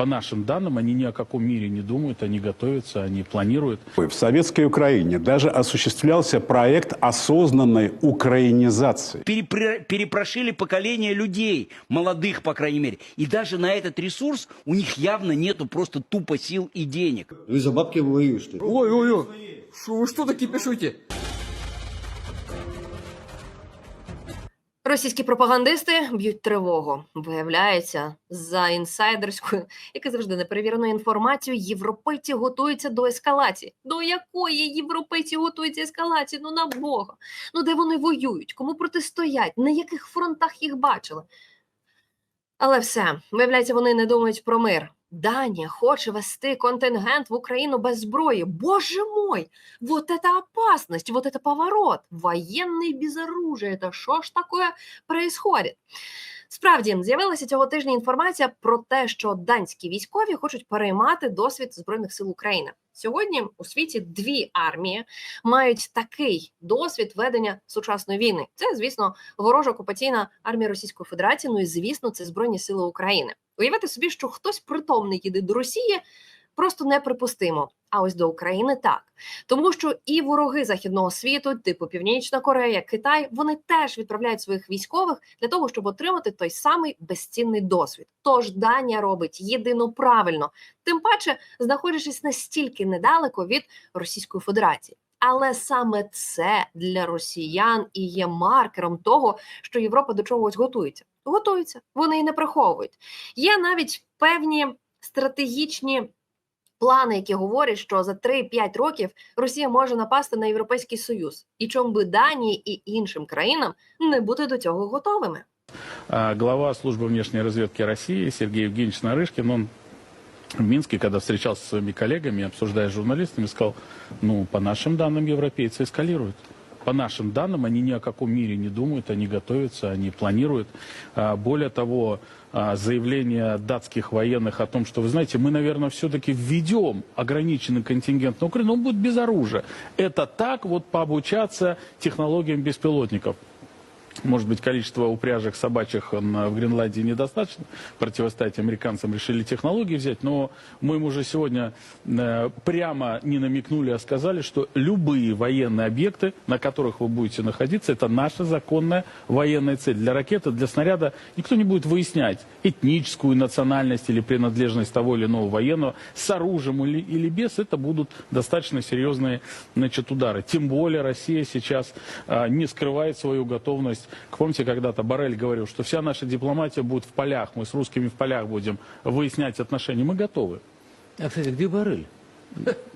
По нашим данным, они ни о каком мире не думают, они готовятся, они планируют. В советской Украине даже осуществлялся проект осознанной украинизации. перепро- перепрошили поколение людей, молодых, по крайней мере. И даже на этот ресурс у них явно нету просто тупо сил и денег. Вы за бабки ли? Ой-ой-ой, что вы что такие Російські пропагандисти б'ють тривогу. Виявляється, за інсайдерською, як і завжди неперевіреною інформацією, європейці готуються до ескалації. До якої європейці готуються ескалації? Ну на Бога. Ну де вони воюють? Кому протистоять? На яких фронтах їх бачили? Але все, виявляється, вони не думають про мир. Данія хоче вести контингент в Україну без зброї. Боже мой! Вот это опасность, вот это поворот. Воєнний без оружия. Та що ж таке происходит? Справді з'явилася цього тижня інформація про те, що данські військові хочуть переймати досвід збройних сил України. Сьогодні у світі дві армії мають такий досвід ведення сучасної війни. Це, звісно, ворожа окупаційна армія Російської Федерації. Ну і звісно, це Збройні Сили України. Уявити собі, що хтось притомний їде до Росії, просто неприпустимо. А ось до України так. Тому що і вороги західного світу, типу Північна Корея, Китай, вони теж відправляють своїх військових для того, щоб отримати той самий безцінний досвід. Тож Данія робить єдино правильно, тим паче знаходячись настільки недалеко від Російської Федерації. Але саме це для росіян і є маркером того, що Європа до чогось готується. Готується, вони і не приховують. Є навіть певні стратегічні плани, які говорять, що за 3-5 років Росія може напасти на Європейський Союз, і чому би Данії і іншим країнам не бути до цього готовими. А Глава службы внешней разведки России Сергей Евгеньевич Нарышкин, он в Минске, когда встречался со своими коллегами, обсуждая с журналистами, сказал, ну, по нашим данным, европейцы эскалируют. По нашим данным, они ни о каком мире не думают, они готовятся, они планируют. А, Более того, а, заявление датских военных о том, что, вы знаете, мы, наверное, все-таки введем ограниченный контингент на Украину, он будет без оружия. Это так вот пообучаться технологиям беспилотников. Может быть, количество упряжек собачьих м, в Гренландии недостаточно. Противостоять американцам решили технологии взять. Но мы им уже сегодня э, прямо не намекнули, а сказали, что любые военные объекты, на которых вы будете находиться, это наша законная военная цель. Для ракеты, для снаряда никто не будет выяснять этническую национальность или принадлежность того или иного военного. С оружием или, или без, это будут достаточно серьезные значит, удары. Тем более Россия сейчас а, не скрывает свою готовность. Помните, когда-то Барель говорил, что вся наша дипломатия будет в полях, мы с русскими в полях будем выяснять отношения. Мы готовы. А, кстати, где Барель?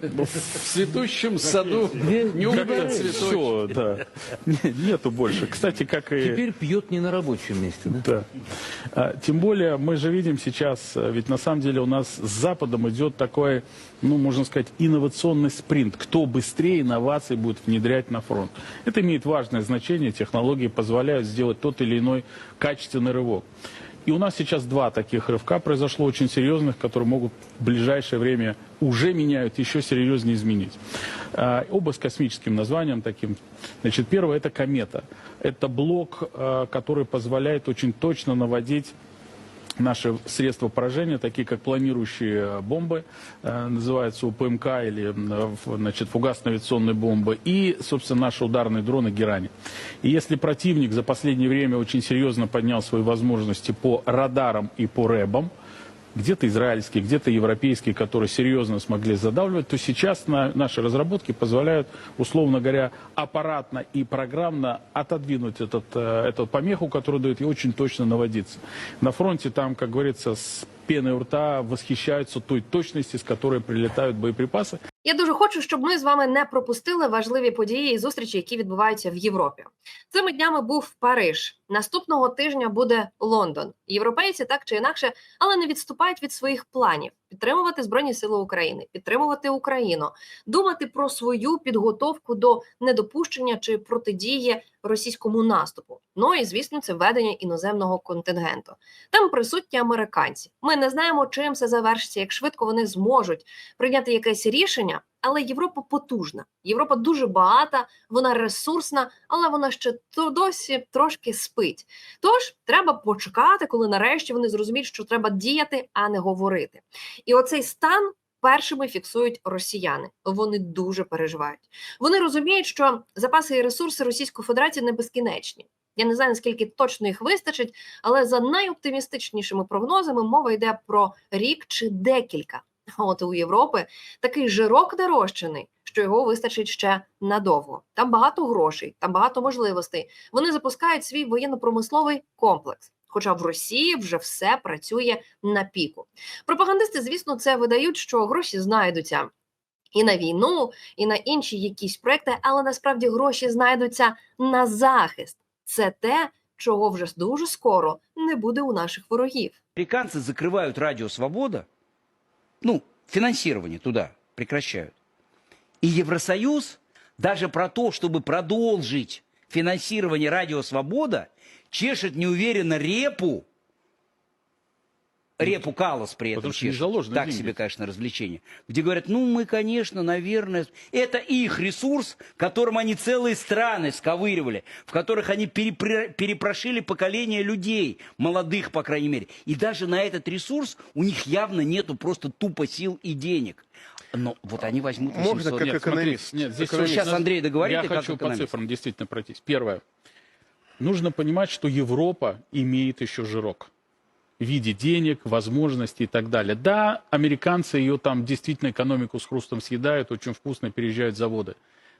В цветущем саду не цветочек. Все, да. Не- Нету больше. Кстати, как и... Теперь пьет не на рабочем месте, да? Да. А, Тем более мы же видим сейчас, а, ведь на самом деле у нас с Западом идет такой, ну, можно сказать, инновационный спринт. Кто быстрее инновации будет внедрять на фронт. Это имеет важное значение. Технологии позволяют сделать тот или иной качественный рывок. И у нас сейчас два таких рывка произошло очень серьезных, которые могут в ближайшее время уже меняют, еще серьезнее изменить. А, Оба с космическим названием таким. Значит, первое это комета. Это блок, а, который позволяет очень точно наводить наши средства поражения, такие как планирующие бомбы, э, называются УПМК или э, значит, фугасно-авиационные бомбы, и, собственно, наши ударные дроны Герани. И если противник за последнее время очень серьезно поднял свои возможности по радарам и по рэбам, где-то израильские, где-то европейские, которые серьезно смогли задавливать, то сейчас на, наши разработки позволяют, условно говоря, аппаратно и программно отодвинуть этот, э, эту помеху, которую дает, и очень точно наводиться. На фронте там, как говорится, с пеной у рта восхищаются той точности, с которой прилетают боеприпасы. Я дуже хочу, щоб ми з вами не пропустили важливі події і зустрічі, які відбуваються в Європі. Цими днями був Париж. Наступного тижня буде Лондон. Європейці так чи інакше, але не відступають від своїх планів підтримувати збройні сили України, підтримувати Україну, думати про свою підготовку до недопущення чи протидії російському наступу. Ну і звісно, це ведення іноземного контингенту. Там присутні американці. Ми не знаємо, чим це завершиться, як швидко вони зможуть прийняти якесь рішення. Але Європа потужна. Європа дуже багата, вона ресурсна, але вона ще то досі трошки спить. Тож треба почекати, коли нарешті вони зрозуміють, що треба діяти, а не говорити. І оцей стан першими фіксують росіяни. Вони дуже переживають. Вони розуміють, що запаси і ресурси Російської Федерації не безкінечні. Я не знаю, наскільки точно їх вистачить, але за найоптимістичнішими прогнозами мова йде про рік чи декілька. От у Європи такий жирок нарощений, що його вистачить ще надовго. Там багато грошей, там багато можливостей. Вони запускають свій воєнно-промисловий комплекс. Хоча в Росії вже все працює на піку. Пропагандисти, звісно, це видають, що гроші знайдуться і на війну, і на інші якісь проекти, але насправді гроші знайдуться на захист. Це те, чого вже дуже скоро не буде у наших ворогів. Американцы закрывают радио «Свобода», ну, финансирование туда прекращают. И Евросоюз даже про то, чтобы продолжить финансирование радио «Свобода», чешет неуверенно репу, репу Калас при этом Потому что не Так деньги. себе, конечно, развлечение. Где говорят, ну, мы, конечно, наверное... Это их ресурс, которым они целые страны сковыривали, в которых они перепро- перепрошили поколение людей, молодых, по крайней мере. И даже на этот ресурс у них явно нету просто тупо сил и денег. Но вот они возьмут 800... Можно как Нет, смотри, экономист. нет, здесь Экономист. Сейчас Андрей договорит, Я хочу по цифрам действительно пройтись. Первое. Нужно понимать, что Европа имеет еще жирок в виде денег, возможностей и так далее. Да, американцы ее там действительно экономику с хрустом съедают, очень вкусно переезжают заводы.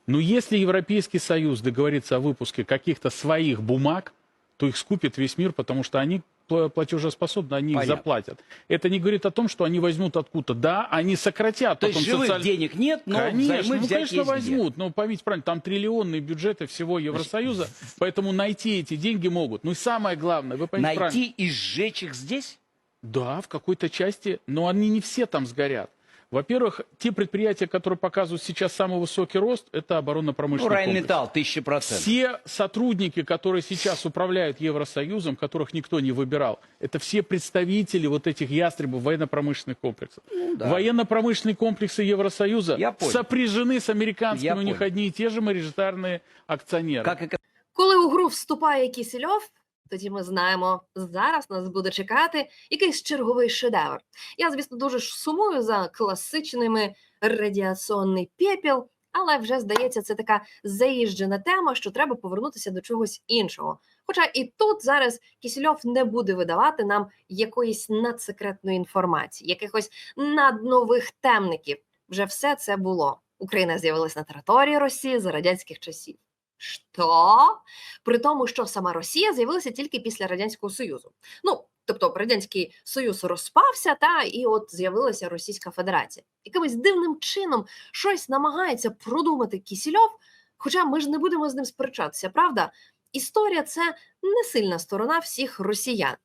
Но если Европейский Союз договорится о выпуске каких-то своих бумаг, то их скупит весь мир, потому что они платежеспособны, они их Понятно. заплатят. Это не говорит о том, что они возьмут откуда-то. Да, они сократят То есть живых социаль- денег нет, но конечно, взаймы ну, конечно, где. возьмут. Но поймите правильно, там триллионные бюджеты всего Евросоюза, поэтому найти эти деньги могут. Ну и самое главное, вы поймите правильно. Найти и сжечь их здесь? Да, в какой-то части, но они не все там сгорят. Во-первых, те предприятия, которые показывают сейчас самый высокий рост, это Ну, оборонно-промышленный комплекс. Райнметалл, тысяча процентов. Все сотрудники, которые сейчас управляют Евросоюзом, которых никто не выбирал, это все представители вот этих ястребов военно-промышленных комплексов. Ну да. Военно-промышленные комплексы Евросоюза сопряжены с американскими, Я у них понял. одни и те же мажоритарные акционеры. Как эко- Коли у гру вступає Кісельов, тоді ми знаємо, зараз нас буде чекати якийсь черговий шедевр. Я, звісно, дуже сумую за класичними радіаційний пепіл, але вже здається, це така заїжджена тема, що треба повернутися до чогось іншого. Хоча і тут зараз Кісельов не буде видавати нам якоїсь надсекретної інформації, якихось наднових темників. Вже все це було. Україна з'явилась на території Росії за радянських часів. Що? При тому, що сама Росія з'явилася тільки після Радянського Союзу. Ну, тобто Радянський Союз розпався, та і от з'явилася Російська Федерація. Якимось дивним чином щось намагається продумати Кісільов, хоча ми ж не будемо з ним сперечатися, правда? Історія це не сильна сторона всіх росіян.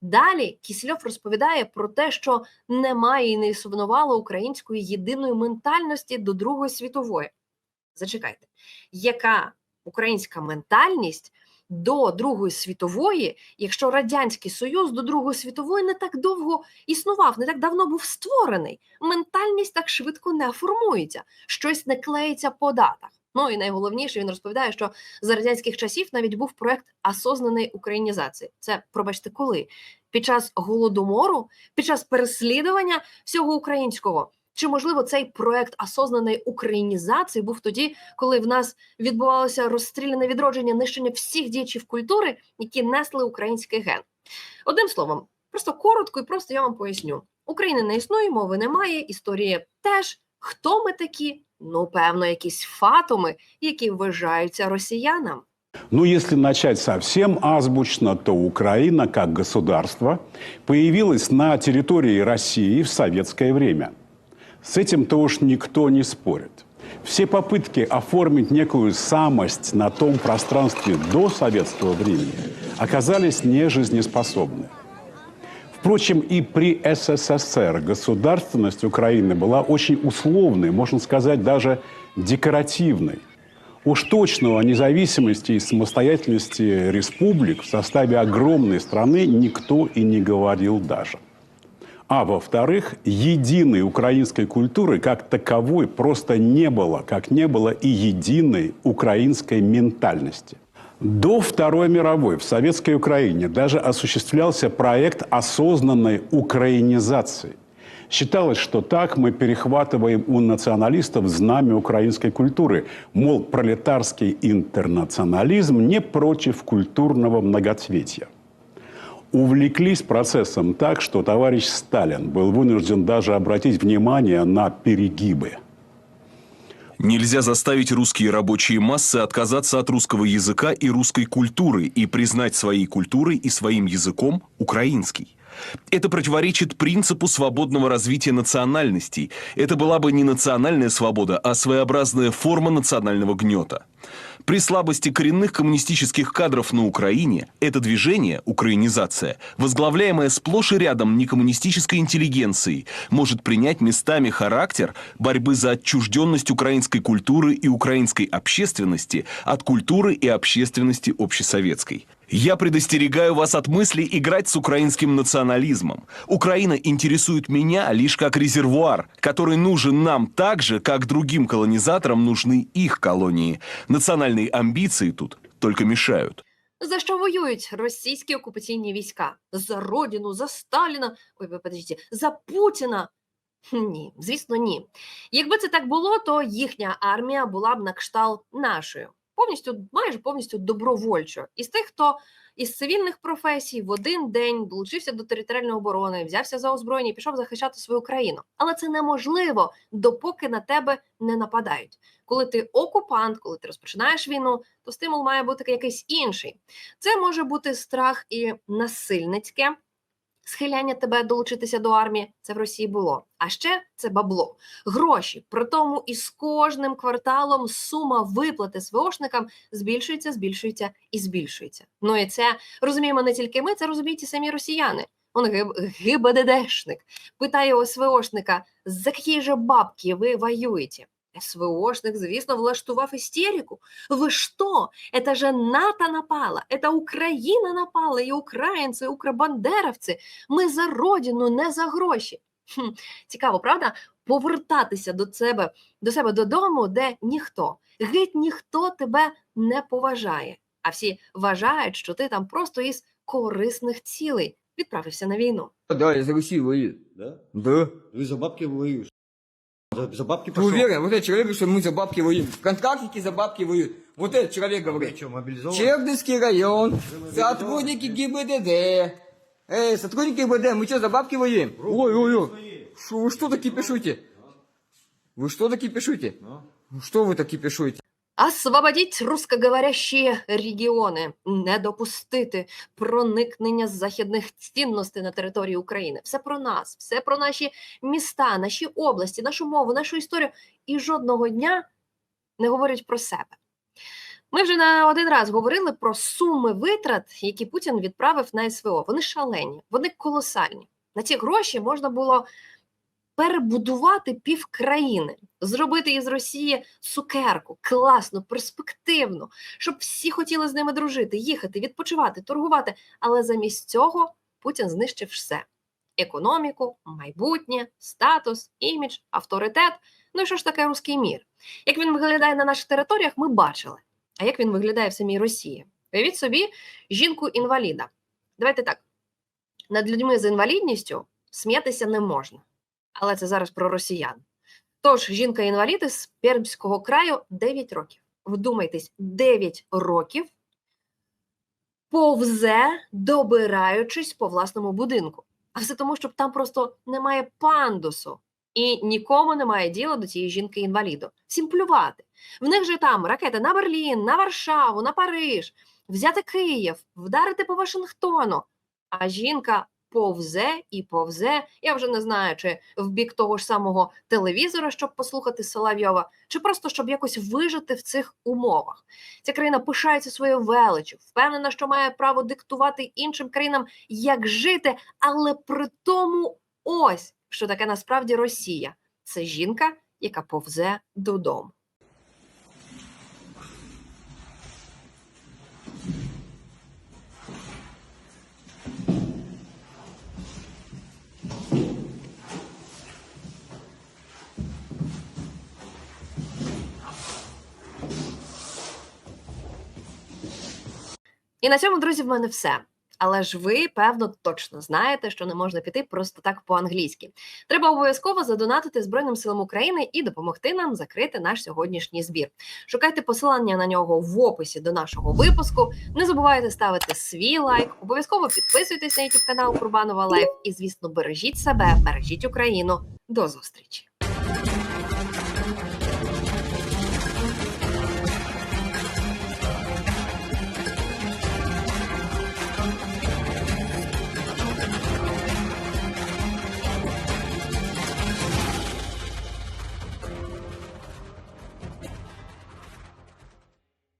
Далі Кісельов розповідає про те, що немає і не існувало української єдиної ментальності до Другої світової. Зачекайте, яка українська ментальність до Другої світової, якщо Радянський Союз до Другої світової не так довго існував, не так давно був створений. Ментальність так швидко не формується, щось не клеїться по датах. Ну і найголовніше він розповідає, що за радянських часів навіть був проект осознаної українізації. Це, пробачте, коли? Під час голодомору, під час переслідування всього українського. Чи можливо цей проект осознаної українізації був тоді, коли в нас відбувалося розстріляне відродження нищення всіх діячів культури, які несли український ген? Одним словом, просто коротко і просто я вам поясню: України не існує, мови немає, історії теж. Хто ми такі? Ну, певно, якісь фатуми, які вважаються росіянам. Ну, если начать совсем азбучно, то Украина как государство появилась на территории России в советское время. С этим-то уж никто не спорит. Все попытки оформить некую самость на том пространстве до советского времени оказались нежизнеспособны. Впрочем, и при СССР государственность Украины была очень условной, можно сказать, даже декоративной. Уж точно о независимости и самостоятельности республик в составе огромной страны никто и не говорил даже. А во-вторых, единой украинской культуры как таковой просто не было, как не было и единой украинской ментальности. До Второй мировой в Советской Украине даже осуществлялся проект осознанной украинизации. Считалось, что так мы перехватываем у националистов знамя украинской культуры. Мол, пролетарский интернационализм не против культурного многоцветия. Увлеклись процессом так, что товарищ Сталин был вынужден даже обратить внимание на перегибы. Нельзя заставить русские рабочие массы отказаться от русского языка и русской культуры и признать своей культурой и своим языком украинский. Это противоречит принципу свободного развития национальностей. Это была бы не национальная свобода, а своеобразная форма национального гнета. При слабости коренных коммунистических кадров на Украине это движение, украинизация, возглавляемое сплошь и рядом некоммунистической интеллигенцией, может принять местами характер борьбы за отчужденность украинской культуры и украинской общественности от культуры и общественности общесоветской. Я предостерегаю вас от мысли играть с украинским национализмом. Украина интересует меня лишь как резервуар, который нужен нам так же, как другим колонизаторам нужны их колонии. Национальные амбиции тут только мешают. За що воюють російські окупаційні війська? За родину, за Сталіна. Ой, ви подождіть, за Путіна. Хм, Ні, звісно, ні. Якби це так було, то їхня армія була б на кшталт нашою. Повністю, майже повністю добровольчо. Із тих, хто із цивільних професій в один день долучився до територіальної оборони, взявся за озброєння і пішов захищати свою країну. Але це неможливо, допоки на тебе не нападають. Коли ти окупант, коли ти розпочинаєш війну, то стимул має бути якийсь інший. Це може бути страх і насильницьке. Схиляння тебе долучитися до армії, це в Росії було. А ще це бабло, гроші. При тому і з кожним кварталом сума виплати СВОшникам збільшується, збільшується і збільшується. Ну і це розуміємо не тільки ми, це розуміють і самі росіяни. Он ГБДДшник питає СВОшника, за які же бабки ви воюєте? СВОшник, звісно, влаштував істерику. Ви що? Это же НАТО напало, это Україна напала, і українці, і укрбандеровці. Ми за родину, не за гроші. Хм, цікаво, правда? Повертатися до себе, до себе додому, де ніхто, геть ніхто тебе не поважає. А всі вважають, що ти там просто із корисних цілей відправився на війну. Да, я за Россию воюю. Да? Да. Вы за бабки воюешь. За, за бабки Ты пошел. уверен? Вот этот человек говорит, что мы за бабки воюем. Контрактники за бабки воюют. Вот этот человек говорит. что, мобилизован? Чердынский район, сотрудники ГИБДД. Эй, сотрудники ГИБДД, мы что, за бабки воюем? Ой, ой, ой. Шо, вы что таки пишете? Вы что таки пишете? Ну, Что вы таки пишете? Освободіть русскоговорящі регіони, не допустити проникнення західних цінностей на територію України. Все про нас, все про наші міста, наші області, нашу мову, нашу історію. І жодного дня не говорять про себе. Ми вже на один раз говорили про суми витрат, які Путін відправив на СВО. Вони шалені, вони колосальні. На ці гроші можна було перебудувати пів країни, зробити із Росії цукерку, класну, перспективну, щоб всі хотіли з ними дружити, їхати, відпочивати, торгувати. Але замість цього Путін знищив все: економіку, майбутнє, статус, імідж, авторитет. Ну і що ж таке руський мір? Як він виглядає на наших територіях, ми бачили. А як він виглядає в самій Росії? Уявіть собі жінку-інваліда. Давайте так: над людьми з інвалідністю сміятися не можна. Але це зараз про росіян. Тож жінка-інвалід із Пермського краю 9 років. Вдумайтесь, 9 років повзе, добираючись по власному будинку. А все тому, що там просто немає пандусу. І нікому немає діла до цієї жінки-інваліду. Всім плювати. В них же там ракети на Берлін, на Варшаву, на Париж, взяти Київ, вдарити по Вашингтону. А жінка повзе і повзе. Я вже не знаю, чи в бік того ж самого телевізора, щоб послухати Соловйова, чи просто щоб якось вижити в цих умовах. Ця країна пишається своєю величчю, впевнена, що має право диктувати іншим країнам, як жити, але при тому ось що таке насправді Росія. Це жінка, яка повзе додому. І на цьому, друзі, в мене все. Але ж ви, певно, точно знаєте, що не можна піти просто так по-англійськи. Треба обов'язково задонатити Збройним силам України і допомогти нам закрити наш сьогоднішній збір. Шукайте посилання на нього в описі до нашого випуску. Не забувайте ставити свій лайк, обов'язково підписуйтесь на YouTube канал Курбанова Лайф і, звісно, бережіть себе, бережіть Україну. До зустрічі!